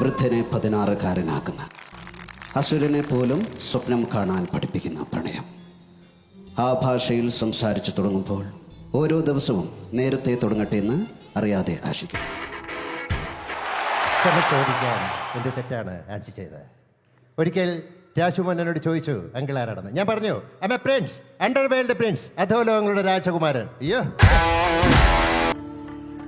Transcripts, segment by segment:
വൃദ്ധനെ പതിനാറുകാരനാക്കുന്ന. അസുരനെ പോലും സ്വപ്നം കാണാൻ പഠിപ്പിക്കുന്ന പ്രണയം. ആ ഭാഷയിൽ സംസാരിച്ചു തുടങ്ങുമ്പോൾ ഓരോ ദിവസവും നേരത്തെ തുടങ്ങട്ടെ എന്ന് അറിയാതെ ആശിക്കും ക്ഷമ ചോദിക്കാൻ എന്ത് തെറ്റാണ് ആൻസി ചെയ്തത്. ഒരിക്കൽ രാജകുമാരനോട് എന്നോട് ചോദിച്ചു അങ്കിൾ ആരാണെന്ന്? ഞാൻ പറഞ്ഞു I a prince underworld prince അധോലോകങ്ങളുടെ രാജകുമാരൻ. അയ്യോ.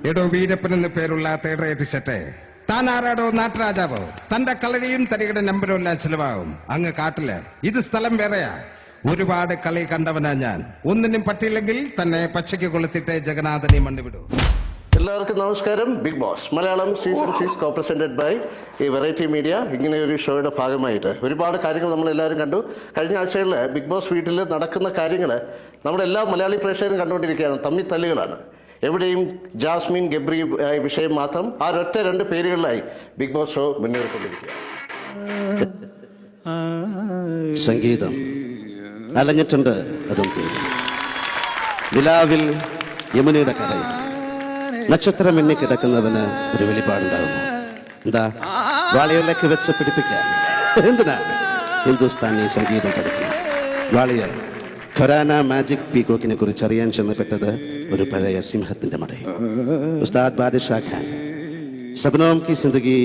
എടോ വീരപ്പൻ എന്ന് പേരുള്ള തേടേറ്റ് സെറ്റ് താൻ ആരാടോ നാട്ടുരാജാവോ? തന്റെ കളരിയും തരികയുടെ നമ്പരും എല്ലാം ചിലവാകും. അങ്ങ് കാട്ടിൽ ഇത് സ്ഥലം വേറെയാ. ഒരുപാട് കളി കണ്ടവനാ ഞാൻ. ഒന്നിനും പറ്റിയില്ലെങ്കിൽ തന്നെ പച്ചയ്ക്ക് കൊളുത്തിട്ട് ജഗന്നാഥനെ മണ്ണ് വിടൂ എല്ലാവർക്കും നമസ്കാരം. ബിഗ് ബോസ് മലയാളം സീസൺ സീസ് കോ പ്രസന്റഡ് ബൈ ഈ വെറൈറ്റി മീഡിയ ഇങ്ങനെ ഒരു ഷോയുടെ ഭാഗമായിട്ട് ഒരുപാട് കാര്യങ്ങൾ നമ്മൾ എല്ലാവരും കണ്ടു. കഴിഞ്ഞ ആഴ്ചകളിൽ ബിഗ് ബോസ് വീട്ടിൽ നടക്കുന്ന കാര്യങ്ങൾ നമ്മുടെ എല്ലാ മലയാളി പ്രേക്ഷകരും കണ്ടുകൊണ്ടിരിക്കുകയാണ്. തമ്മിൽ തല്ലുകളാണ്. എവിടെയും ജാസ്മിൻ ഗബ്രി വിഷയം മാത്രം ആ ഒറ്റ രണ്ട് പേരുകളിലായി ബിഗ് ബോസ് ഷോ മുന്നേറിക്കൊണ്ടിരിക്കുക സംഗീതം അലഞ്ഞിട്ടുണ്ട് അതും വിലാവിൽ യമുനയുടെ കഥ നക്ഷത്രം എണ്ണി കിടക്കുന്നവന് ഒരു വെളിപാടുണ്ടാകുന്നു. എന്താ? വാളിയറിലേക്ക് വെച്ച് പിടിപ്പിക്കാൻ. എന്തിനാ? ഹിന്ദുസ്ഥാനി സംഗീതം പഠിക്കണം. വാളിയർ ഖൊരാന മാജിക് പീകോക്കിനെ കുറിച്ച് അറിയാൻ ചെന്നപ്പെട്ടത് ഒരു പഴയ സിംഹത്തിന്റെ മടയിൽ. ഉസ്താദ് ബാദിഷാ ഖാൻ. സബ്നോം കി സിന്ദഗി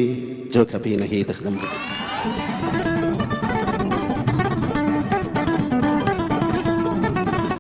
ജോ കഭി നഹീ ദഖ്ലം